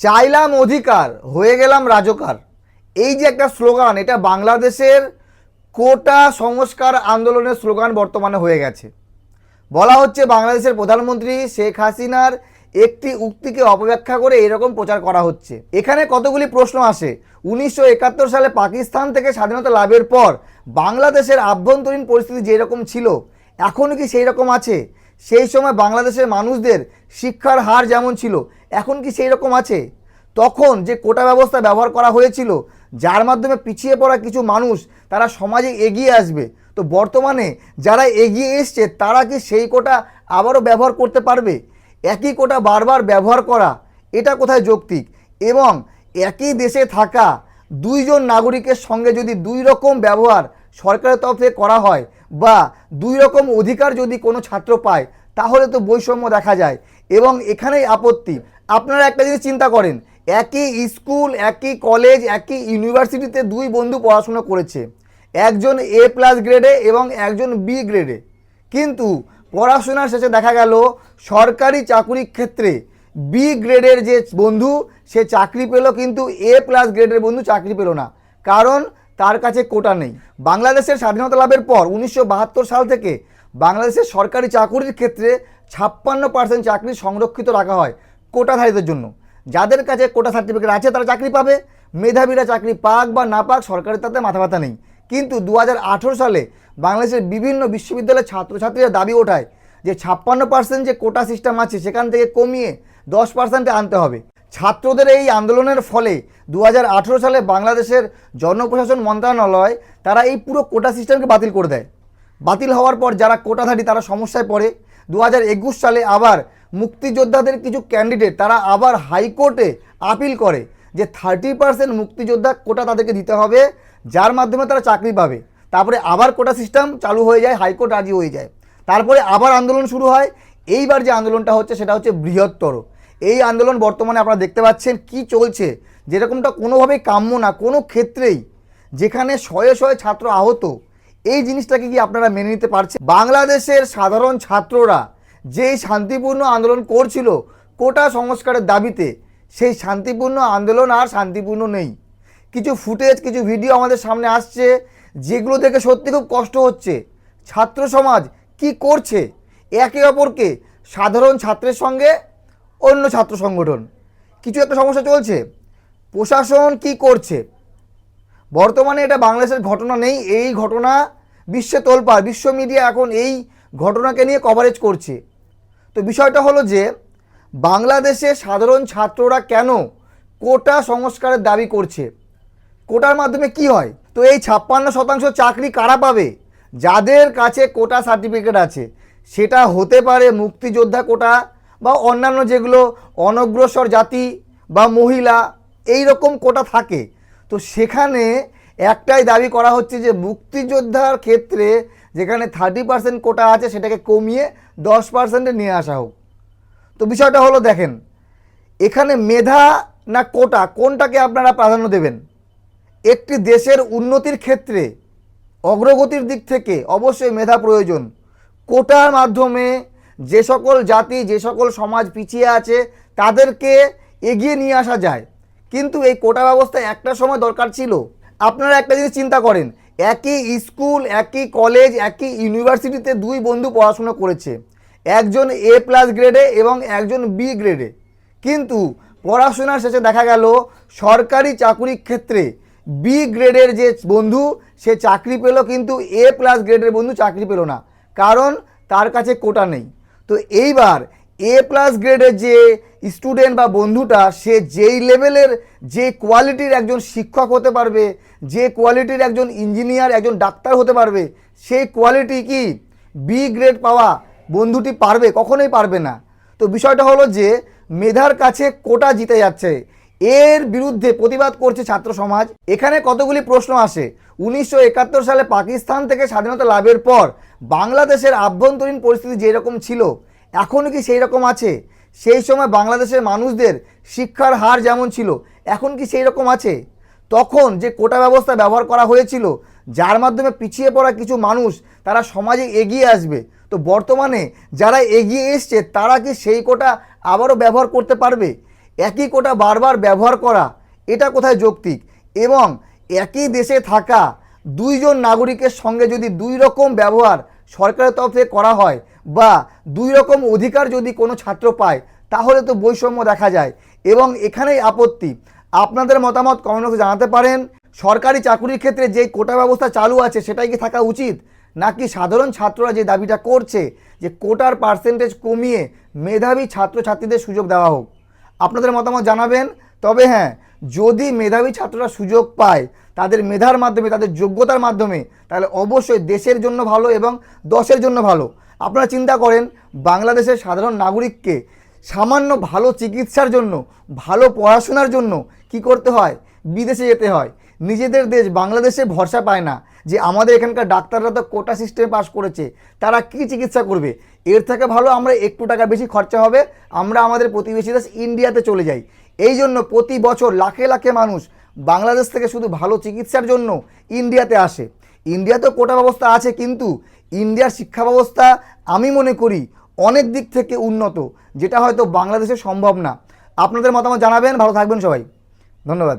চাইলাম অধিকার, হয়ে গেলাম রাজকার। এই যে একটা স্লোগান, এটা বাংলাদেশের কোটা সংস্কার আন্দোলনের স্লোগান বর্তমানে হয়ে গেছে। বলা হচ্ছে বাংলাদেশের প্রধানমন্ত্রী শেখ হাসিনার একটি উক্তিকে অপব্যাখ্যা করে এরকম প্রচার করা হচ্ছে। এখানে কতগুলি প্রশ্ন আসে? উনিশশো একাত্তর সালে পাকিস্তান থেকে স্বাধীনতা লাভের পর বাংলাদেশের আভ্যন্তরীণ পরিস্থিতি যেরকম ছিল এখনও কি সেই রকম আছে? সেই সময় বাংলাদেশের মানুষদের শিক্ষার হার যেমন ছিল এখন কি সেই রকম আছে? তখন যে কোটা ব্যবস্থা ব্যবহার করা হয়েছিল, যার মাধ্যমে পিছিয়ে পড়া কিছু মানুষ, তারা সমাজে এগিয়ে আসবে। তো বর্তমানে যারা এগিয়ে এসছে, তারা কি সেই কোটা আবারও ব্যবহার করতে পারবে? একই কোটা বারবার ব্যবহার করা, এটা কোথায় যৌক্তিক? এবং একই দেশে থাকা দুইজন নাগরিকের সঙ্গে যদি দুই রকম ব্যবহার সরকারের তরফ থেকে করা হয়, বা দুই রকম অধিকার যদি কোনো ছাত্র পায়, তাহলে তো বৈষম্য দেখা যায়। এবং এখানেই আপত্তি। আপনারা একটা জিনিস চিন্তা করেন, একই স্কুল, একই কলেজ একই ইউনিভার্সিটিতে দুই বন্ধু পড়াশোনা করেছে। একজন এ প্লাস গ্রেডে এবং একজন বি গ্রেডে কিন্তু পড়াশোনার শেষে দেখা গেল, সরকারি চাকুরির ক্ষেত্রে বি গ্রেডের যে বন্ধু, সে চাকরি পেল, কিন্তু এ প্লাস গ্রেডের বন্ধু চাকরি পেল না। কারণ তার কাছে কোটা নেই। বাংলাদেশের স্বাধীনতা লাভের পর উনিশশো বাহাত্তর সাল থেকে বাংলাদেশের সরকারি চাকুরির ক্ষেত্রে ছাপ্পান্ন পার্সেন্ট চাকরি সংরক্ষিত রাখা হয়। কোটাধারীদের জন্য। যাদের কাছে কোটা সার্টিফিকেট আছে, তারা চাকরি পাবে। মেধাবীরা চাকরি পাক বা না পাক, সরকারের তাতে মাথা ব্যথা নেই। কিন্তু দু হাজার আঠেরো সালে বাংলাদেশের বিভিন্ন বিশ্ববিদ্যালয়ের ছাত্রছাত্রীরা দাবি ওঠায় যে ছাপ্পান্ন পার্সেন্ট যে কোটা সিস্টেম আছে, সেখান থেকে কমিয়ে দশ পার্সেন্টে আনতে হবে। ছাত্রদের এই আন্দোলনের ফলে দু হাজার আঠেরো সালে বাংলাদেশের জনপ্রশাসন মন্ত্রণালয়, তারা এই পুরো কোটা সিস্টেমকে বাতিল করে দেয়। বাতিল হওয়ার পর যারা কোটাধারী, তারা সমস্যায় পড়ে। দু হাজার একুশ সালে আবার মুক্তিযোদ্ধাদের কিছু ক্যান্ডিডেট তারা আবার হাইকোর্টে আপিল করে যে থার্টি পার্সেন্ট মুক্তিযোদ্ধা কোটা তাদেরকে দিতে হবে, যার মাধ্যমে তারা চাকরি পাবে। তারপরে আবার কোটা সিস্টেম চালু হয়ে যায় হাইকোর্ট রাজি হয়ে যায়। তারপরে আবার আন্দোলন শুরু হয়। এইবার যে আন্দোলনটা হচ্ছে সেটা হচ্ছে বৃহত্তর। এই আন্দোলন বর্তমানে আপনারা দেখতে পাচ্ছেন কি চলছে। যেরকমটা কোনোভাবেই কাম্য না, কোনো ক্ষেত্রেই। যেখানে শয়ে শয়ে ছাত্র আহত। এই জিনিসটাকে কি আপনারা মেনে নিতে পারছেন? বাংলাদেশের সাধারণ ছাত্ররা যেই শান্তিপূর্ণ আন্দোলন করছিল কোটা সংস্কারের দাবিতে, সেই শান্তিপূর্ণ আন্দোলন আর শান্তিপূর্ণ নেই। কিছু ফুটেজ, কিছু ভিডিও আমাদের সামনে আসছে, যেগুলো দেখে সত্যি খুব কষ্ট হচ্ছে। ছাত্র সমাজ কি করছে? একে অপরকে সাধারণ ছাত্রের সঙ্গে অন্য ছাত্র সংগঠন। কিছু একটা সমস্যা চলছে। প্রশাসন কি করছে? বর্তমানে এটা বাংলাদেশের ঘটনা নেই। এই ঘটনা বিশ্বে তোলপাড়। বিশ্ব মিডিয়া এখন এই ঘটনাকে নিয়ে কভারেজ করছে। তো বিষয়টা হলো যে, বাংলাদেশে সাধারণ ছাত্ররা কেন কোটা সংস্কারের দাবি করছে? কোটার মাধ্যমে কি হয়? তো এই ছাপ্পান্ন শতাংশ চাকরি কারা পাবে? যাদের কাছে কোটা সার্টিফিকেট আছে, সেটা হতে পারে মুক্তিযোদ্ধা কোটা বা অন্যান্য যেগুলো অনগ্রসর জাতি বা মহিলা, এই রকম কোটা থাকে। তো সেখানে একটাই দাবি করা হচ্ছে যে, মুক্তিযোদ্ধার ক্ষেত্রে যেখানে থার্টি পার্সেন্ট কোটা আছে, সেটাকে কমিয়ে দশ পার্সেন্টে নিয়ে আসা হোক। তো বিষয়টা হলো দেখেন, এখানে মেধা না কোটা, কোনটাকে আপনারা প্রাধান্য দেবেন? একটি দেশের উন্নতির ক্ষেত্রে, অগ্রগতির দিক থেকে অবশ্যই মেধা প্রয়োজন। কোটার মাধ্যমে যে সকল জাতি, যে সকল সমাজ পিছিয়ে আছে, তাদেরকে এগিয়ে নিয়ে আসা যায়। কিন্তু এই কোটা ব্যবস্থা একটা সময় দরকার ছিল। আপনারা একটা জিনিস চিন্তা করেন, একই স্কুল, একই কলেজ, একই ইউনিভার্সিটিতে দুই বন্ধু পড়াশোনা করেছে। একজন এ প্লাস গ্রেডে এবং একজন বি গ্রেডে কিন্তু পড়াশোনার শেষে দেখা গেল, সরকারি চাকুরির ক্ষেত্রে বি গ্রেডের যে বন্ধু, সে চাকরি পেল কিন্তু এ প্লাস গ্রেডের বন্ধু চাকরি পেল না। কারণ তার কাছে কোটা নেই। তো এইবার এ প্লাস গ্রেডের যে স্টুডেন্ট বা বন্ধুটা, সে যেই লেভেলের যে কোয়ালিটির একজন শিক্ষক হতে পারবে, যে কোয়ালিটির একজন ইঞ্জিনিয়ার একজন ডাক্তার হতে পারবে, সেই কোয়ালিটি কি? বি গ্রেড পাওয়া। বন্ধুটি পারবে, কখনোই পারবে না। তো বিষয়টা হলো যে, মেধার কাছে কোটা জিতে যাচ্ছে। এর বিরুদ্ধে প্রতিবাদ করছে ছাত্র সমাজ। এখানে কতগুলি প্রশ্ন আসে? উনিশশো একাত্তর সালে পাকিস্তান থেকে স্বাধীনতা লাভের পর বাংলাদেশের আভ্যন্তরীণ পরিস্থিতি যেরকম ছিল এখনও কি সেই রকম আছে? সেই সময় বাংলাদেশের মানুষদের শিক্ষার হার যেমন ছিল, এখন কি সেই রকম আছে? তখন যে কোটা ব্যবস্থা ব্যবহার করা হয়েছিল, যার মাধ্যমে পিছিয়ে পড়া কিছু মানুষ, তারা সমাজে এগিয়ে আসবে। তো বর্তমানে যারা এগিয়ে এসছে, তারা কি সেই কোটা আবারও ব্যবহার করতে পারবে? একই কোটা বারবার ব্যবহার করা, এটা কোথায় যৌক্তিক? এবং একই দেশে থাকা দুইজন নাগরিকের সঙ্গে যদি দুই রকম ব্যবহার সরকারের তরফ থেকে করা হয় বা দুই রকম অধিকার যদি কোনো ছাত্র পায়, তাহলে তো বৈষম্য দেখা যায়। এবং এখানেই আপত্তি। আপনাদের মতামত কমেন্ট জানাতে পারেন। সরকারি চাকুরির ক্ষেত্রে যে কোটা ব্যবস্থা চালু আছে, সেটাই কি থাকা উচিত? নাকি সাধারণ ছাত্ররা যে দাবিটা করছে যে কোটার পার্সেন্টেজ কমিয়ে মেধাবী ছাত্রছাত্রীদের সুযোগ দেওয়া হোক? আপনাদের মতামত জানাবেন। তবে হ্যাঁ যদি মেধাবী ছাত্ররা সুযোগ পায়, তাদের মেধার মাধ্যমে, তাদের যোগ্যতার মাধ্যমে, তাহলে অবশ্যই দেশের জন্য ভালো এবং দশের জন্য ভালো। আপনারা চিন্তা করেন, বাংলাদেশের সাধারণ নাগরিককে সামান্য ভালো চিকিৎসার জন্য, ভালো পড়াশোনার জন্য কি করতে হয়? বিদেশে যেতে হয়। নিজেদের দেশ বাংলাদেশে ভরসা পায় না যে আমাদের এখানকার ডাক্তাররা তো কোটা সিস্টেমে পাশ করেছে, তারা কি চিকিৎসা করবে? এর থেকে ভালো আমরা একটু টাকা বেশি খরচা হবে, আমরা আমাদের প্রতিবেশী দেশ ইন্ডিয়াতে চলে যাই। এই জন্য প্রতি বছর লাখে লাখে মানুষ বাংলাদেশ থেকে শুধু ভালো চিকিৎসার জন্য ইন্ডিয়াতে আসে। ইন্ডিয়াতেও কোটা ব্যবস্থা আছে কিন্তু ইন্ডিয়ার শিক্ষা ব্যবস্থা আমি মনে করি অনেক দিক থেকে উন্নত, যেটা হয়তো বাংলাদেশে সম্ভব না। আপনাদের মতামত জানাবেন, ভালো থাকবেন সবাই। ধন্যবাদ।